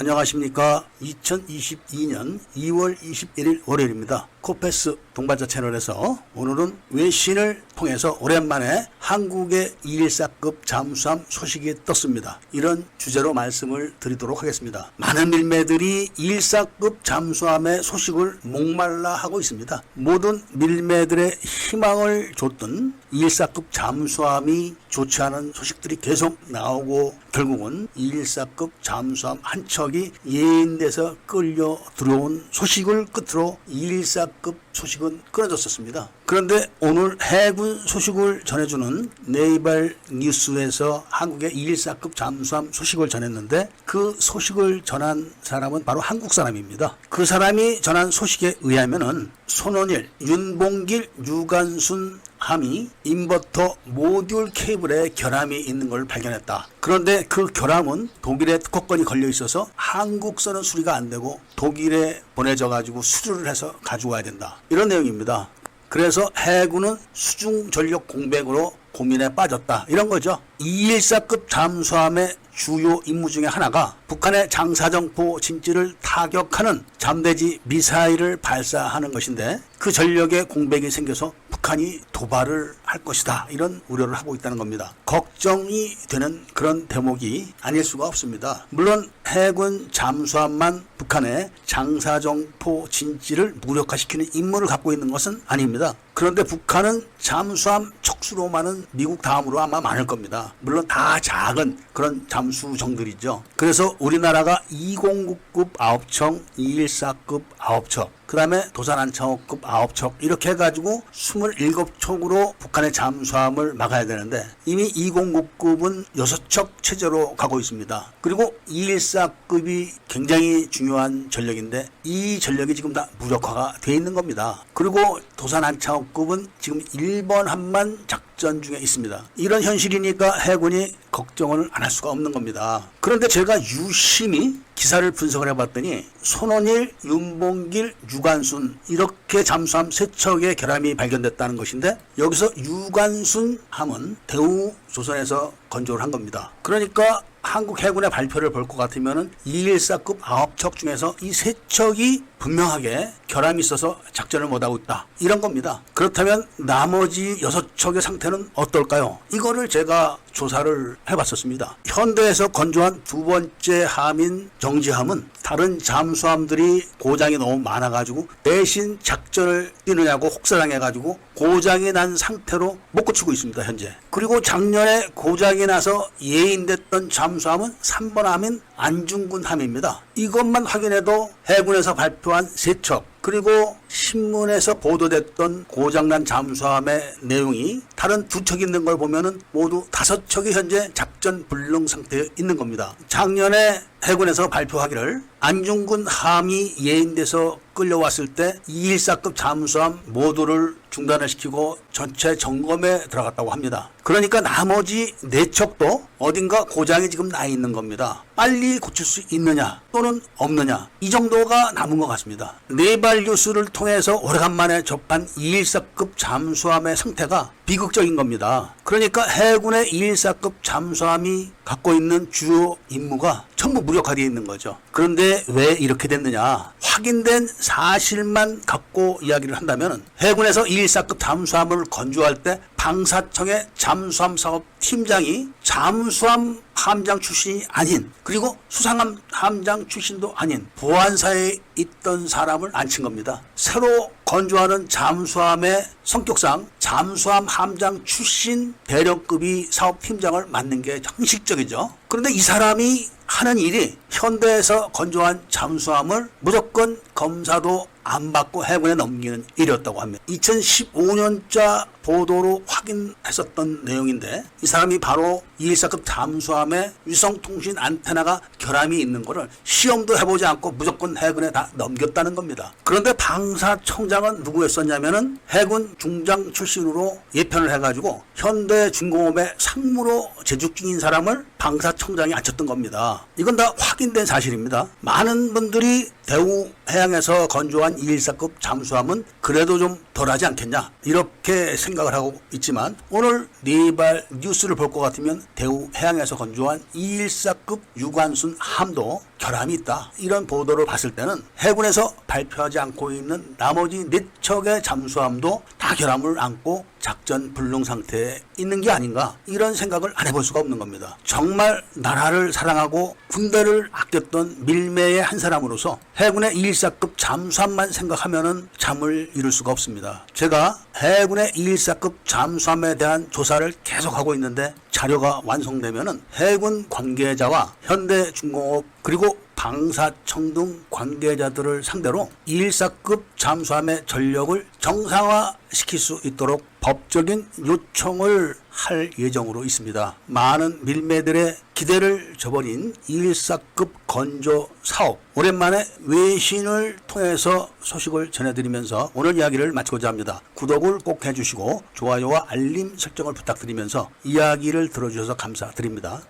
안녕하십니까. 2022년 2월 21일 월요일입니다. 코페스 동반자 채널에서 오늘은 외신을 통해서 오랜만에 한국의 214급 잠수함 소식이 떴습니다. 이런 주제로 말씀을 드리도록 하겠습니다. 많은 밀매들이 214급 잠수함의 소식을 목말라 하고 있습니다. 모든 밀매들의 희망을 줬던 214급 잠수함이 좋지 않은 소식들이 계속 나오고 결국은 214급 잠수함 한 척이 예인돼서 끌려 들어온 소식을 끝으로 214급 소식은 끊어졌었습니다. 그런데 오늘 해군 소식을 전해주는 네이버 뉴스에서 한국의 214급 잠수함 소식을 전했는데 그 소식을 전한 사람은 바로 한국 사람입니다. 그 사람이 전한 소식에 의하면은 손원일, 윤봉길, 유관순 함이 인버터 모듈 케이블에 결함이 있는 걸 발견했다. 그런데 그 결함은 독일의 특허권이 걸려 있어서 한국서는 수리가 안 되고 독일에 보내져 가지고 수주를 해서 가져와야 된다. 이런 내용입니다. 그래서 해군은 수중 전력 공백으로 고민에 빠졌다. 이런 거죠. 214급 잠수함의 주요 임무 중에 하나가 북한의 장사정포 진지를 타격하는 잠대지 미사일을 발사하는 것인데 그 전력에 공백이 생겨서 북한이 도발을 할 것이다. 이런 우려를 하고 있다는 겁니다. 걱정이 되는 그런 대목이 아닐 수가 없습니다. 물론 해군 잠수함만 북한의 장사정포 진지를 무력화시키는 임무를 갖고 있는 것은 아닙니다. 그런데 북한은 잠수함 척수로만은 미국 다음으로 아마 많을 겁니다. 물론 다 작은 그런 잠수정들이죠. 그래서 우리나라가 209급 9청, 214급 9척, 그 다음에 도산 안창호급 9척 이렇게 해가지고 27척으로 북한의 잠수함을 막아야 되는데 이미 209급은 6척 체제로 가고 있습니다. 그리고 214급이 굉장히 중요한 전력인데 이 전력이 지금 다 무력화가 돼 있는 겁니다. 그리고 도산 안창호급은 지금 일본 함만 작전 중에 있습니다. 이런 현실이니까 해군이 걱정을 안 할 수가 없는 겁니다. 그런데 제가 유심히 기사를 분석을 해봤더니 손원일, 윤봉길, 유관순 이렇게 잠수함 세 척의 결함이 발견됐다는 것인데 여기서 유관순 함은 대우 조선에서 건조를 한 겁니다. 그러니까 한국 해군의 발표를 볼 것 같으면은 214급 9척 중에서 이 세 척이 분명하게 결함이 있어서 작전을 못하고 있다. 이런 겁니다. 그렇다면 나머지 6척의 상태는 어떨까요? 이거를 제가 조사를 해봤었습니다. 현대에서 건조한 두 번째 함인 정지함은 다른 잠수함들이 고장이 너무 많아가지고 대신 작전을 뛰느냐고 혹사당해가지고 고장이 난 상태로 못 고치고 있습니다. 현재. 그리고 작년에 고장이 나서 예인됐던 잠수함은 3번 함인 안중근 함입니다. 이것만 확인해도 해군에서 발표한 세 척, 그리고 신문에서 보도됐던 고장난 잠수함의 내용이 다른 두 척 있는 걸 보면은 모두 다섯 척이 현재 작전 불능 상태에 있는 겁니다. 작년에 해군에서 발표하기를 안중근 함이 예인돼서 끌려왔을 때 214급 잠수함 모두를 중단을 시키고 전체 점검에 들어갔다고 합니다. 그러니까 나머지 네 척도 어딘가 고장이 지금 나 있는 겁니다. 빨리 고칠 수 있느냐 또는 없느냐 이 정도가 남은 것 같습니다. 네발 뉴스를 통해서 오래간만에 접한 214급 잠수함의 상태가 비극적인 겁니다. 그러니까 해군의 214급 잠수함이 갖고 있는 주요 임무가 전부 무력화되어 있는 거죠. 그런데 왜 이렇게 됐느냐? 확인된 사실만 갖고 이야기를 한다면 해군에서 214급 잠수함을 건조할 때 방사청의 잠수함 사업 팀장이 잠수함 함장 출신이 아닌 그리고 수상함 함장 출신도 아닌 보안사에 있던 사람을 앉힌 겁니다. 새로 건조하는 잠수함의 성격상 잠수함 함장 출신 대령급이 사업팀장을 맡는 게 형식적이죠. 그런데 이 사람이 하는 일이 현대에서 건조한 잠수함을 무조건 검사도 안 받고 해군에 넘기는 일이었다고 합니다. 2015년자 보도로 확인했었던 내용인데 이 사람이 바로 214급 잠수함의 위성통신 안테나가 결함이 있는 거를 시험도 해보지 않고 무조건 해군에 다 넘겼다는 겁니다. 그런데 방사청장은 누구였었냐면은 해군 중장 출신으로 예편을 해가지고 현대중공업의 상무로 재직 중인 사람을 방사청장이 앉혔던 겁니다. 이건 다 확인된 사실입니다. 많은 분들이 대우 해양에서 건조한 214급 잠수함은 그래도 좀 덜하지 않겠냐 이렇게 생각 을 하고 있지만 오늘 네발 뉴스를 볼 것 같으면 대우 해양에서 건조한 214급 유관순 함도 결함이 있다. 이런 보도를 봤을 때는 해군에서 발표하지 않고 있는 나머지 네 척의 잠수함도 다 결함을 안고 작전 불능 상태에 있는 게 아닌가 이런 생각을 안 해볼 수가 없는 겁니다. 정말 나라를 사랑하고 군대를 아꼈던 밀매의 한 사람으로서 해군의 214급 잠수함만 생각하면은 잠을 이룰 수가 없습니다. 제가 해군의 214급 잠수함에 대한 조사를 계속하고 있는데 자료가 완성되면은 해군 관계자와 현대중공업 그리고 방사청 등 관계자들을 상대로 214급 잠수함의 전력을 정상화시킬 수 있도록 법적인 요청을 할 예정으로 있습니다. 많은 밀매들의 기대를 저버린 214급 건조 사업 오랜만에 외신을 통해서 소식을 전해드리면서 오늘 이야기를 마치고자 합니다. 구독을 꼭 해주시고 좋아요와 알림 설정을 부탁드리면서 이야기를 들어주셔서 감사드립니다.